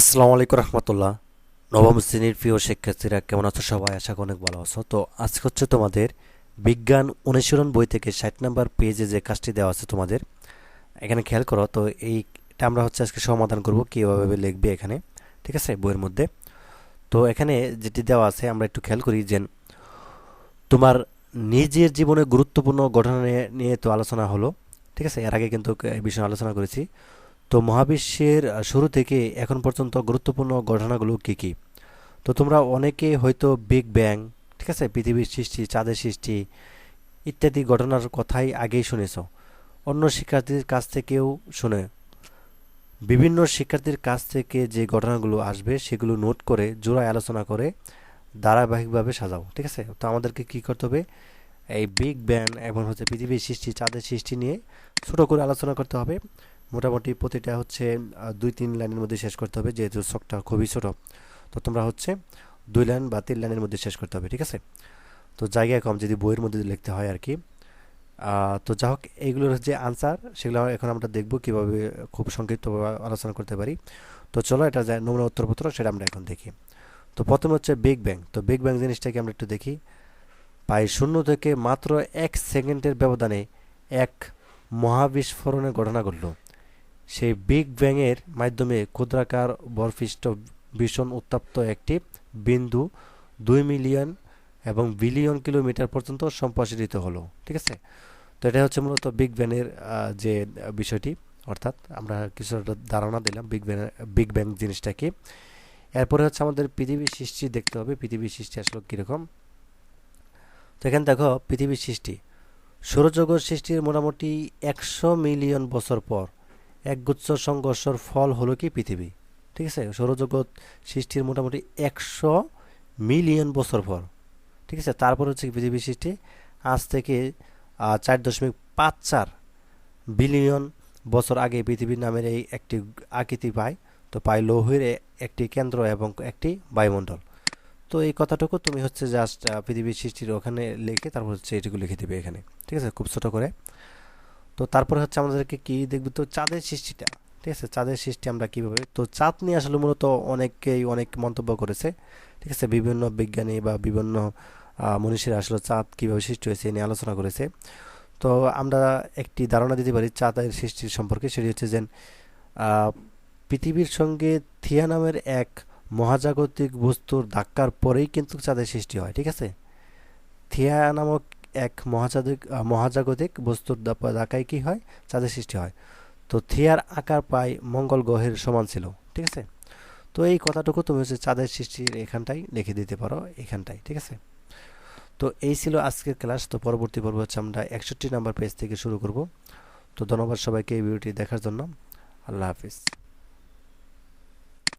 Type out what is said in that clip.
আসসালামু আলাইকুম রহমতুল্লাহ। নবম শ্রেণির প্রিয় শিক্ষার্থীরা, কেমন আছো সবাই? আশা করি অনেক ভালো আছো। তো আজকে হচ্ছে তোমাদের বিজ্ঞান অনুশীলন বই থেকে ষাট নাম্বার পেজে যে কাজটি দেওয়া আছে তোমাদের, এখানে খেয়াল করো। তো এইটা আমরা হচ্ছে আজকে সমাধান করব, কীভাবে লিখবে এখানে, ঠিক আছে, বইয়ের মধ্যে। তো এখানে যেটি দেওয়া আছে, আমরা একটু খেয়াল করি যে তোমার নিজের জীবনে গুরুত্বপূর্ণ ঘটনা নিয়ে তো আলোচনা হলো, ঠিক আছে, এর আগে কিন্তু এই বিষয়ে আলোচনা করেছি। তো মহাবিশ্বের শুরু থেকে এখন পর্যন্ত গুরুত্বপূর্ণ ঘটনাগুলো কী কী? তো তোমরা অনেকে হয়তো বিগ ব্যাং ঠিক আছে? পৃথিবীর সৃষ্টি, চাঁদের সৃষ্টি ইত্যাদি ঘটনার কথাই আগেই শুনেছ। অন্য শিক্ষার্থীর কাছ থেকেও শুনে। বিভিন্ন শিক্ষার্থীর কাছ থেকে যে ঘটনাগুলো আসবে, সেগুলো নোট করে, জোড়ায় আলোচনা করে ধারাবাহিকভাবে সাজাও, ঠিক আছে? তো আমাদেরকে কী করতে হবে? এই বিগ ব্যাং এবং হচ্ছে পৃথিবীর সৃষ্টি, চাঁদের সৃষ্টি নিয়ে ছোটো করে আলোচনা করতে হবে। মোটামুটি প্রতিটা হচ্ছে দুই, তিন লাইনের মধ্যে শেষ করতে হবে, যেহেতু শখটা খুবই ছোট। তো তোমরা হচ্ছে দুই লাইন বা তিন লাইনের মধ্যে শেষ করতে হবে, ঠিক আছে? তো জায়গায় কম, যদি বইয়ের মধ্যে লিখতে হয় আর কি তো যা হোক, এইগুলোর যে আনসার সেগুলো এখন আমরা দেখব কীভাবে খুব সংক্ষিপ্তভাবে আলোচনা করতে পারি। তো চলো, এটা যে নমুনা উত্তরপত্র, সেটা আমরা এখন দেখি। তো প্রথমে হচ্ছে বিগ ব্যাং তো বিগ ব্যাং জিনিসটাকে আমরা একটু দেখি। প্রায় শূন্য থেকে মাত্র এক সেকেন্ডের ব্যবধানে এক মহাবিস্ফোরণের ঘটনা ঘটল। সেই বিগ ব্যাংয়ের মাধ্যমে ক্ষুদ্রাকার বরফিষ্ট ভীষণ উত্তপ্ত একটি বিন্দু দুই মিলিয়ন এবং বিলিয়ন কিলোমিটার পর্যন্ত সম্প্রসারিত হলো, ঠিক আছে? তো এটা হচ্ছে মূলত বিগ ব্যাংয়ের যে বিষয়টি, অর্থাৎ আমরা কিছু ধারণা দিলাম বিগ ব্যাং বিগ ব্যাং জিনিসটা কি। এরপরে হচ্ছে আমাদের পৃথিবীর সৃষ্টি দেখতে হবে পৃথিবীর সৃষ্টি আসলে কীরকম। তো এখানে দেখো পৃথিবীর সৃষ্টি। সৌরজগৎ সৃষ্টির মোটামুটি একশো মিলিয়ন বছর পর একগুচ্ছ সংঘর্ষর ফল হলো কি পৃথিবী? ঠিক আছে? সৌরজগৎ সৃষ্টির মোটামুটি একশো মিলিয়ন বছর পর। ঠিক আছে? তারপর হচ্ছে পৃথিবী সৃষ্টি। আজ থেকে চার দশমিক পাঁচ চার বিলিয়ন বছর আগে পৃথিবীর নামের এই একটি আকৃতি পায়। তো পায় লৌহের একটি কেন্দ্র এবং একটি বায়ুমণ্ডল। তো এই কথাটুকু তুমি হচ্ছে জাস্ট পৃথিবীর সৃষ্টির ওখানে লিখে তারপর হচ্ছে এটুকু লিখে দেবে এখানে। ঠিক আছে? খুব ছোটো করে। তো তারপরে হচ্ছে আমাদেরকে কি দেখব তো চাঁদের সৃষ্টিটা, ঠিক আছে? চাঁদের সৃষ্টি আমরা কীভাবে, তো চাঁদ নিয়ে আসলে মূলত অনেকেই অনেক মন্তব্য করেছে, ঠিক আছে? বিভিন্ন বিজ্ঞানী বা বিভিন্ন মনীষীরা আসলে চাঁদ কীভাবে সৃষ্টি হয়েছে নিয়ে আলোচনা করেছে। তো আমরা একটি ধারণা দিতে পারি চাঁদের সৃষ্টির সম্পর্কে, সেটি হচ্ছে যে পৃথিবীর সঙ্গে থিয়া নামের এক মহাজাগতিক বস্তুর ধাক্কার পরেই কিন্তু চাঁদের সৃষ্টি হয়, ঠিক আছে? থিয়া নামক এক মহাজাগতিক মহাজাগতিক বস্তুর ধাক্কায় কি হয়? চাঁদের সৃষ্টি হয়। তো থিয়ার আকার প্রায় মঙ্গল গ্রহের সমান ছিল, ঠিক আছে? তো এই কথাটুকু তুমি হচ্ছে চাঁদের সৃষ্টির এখানটাই লিখে দিতে পারো এখানটাই ঠিক আছে? তো এই ছিল আজকের ক্লাস। তো পরবর্তী পর্ব হচ্ছে আমরা একষট্টি নাম্বার পেজ থেকে শুরু করব। তো ধন্যবাদ সবাইকে এই ভিডিওটি দেখার জন্য। আল্লাহ হাফিজ।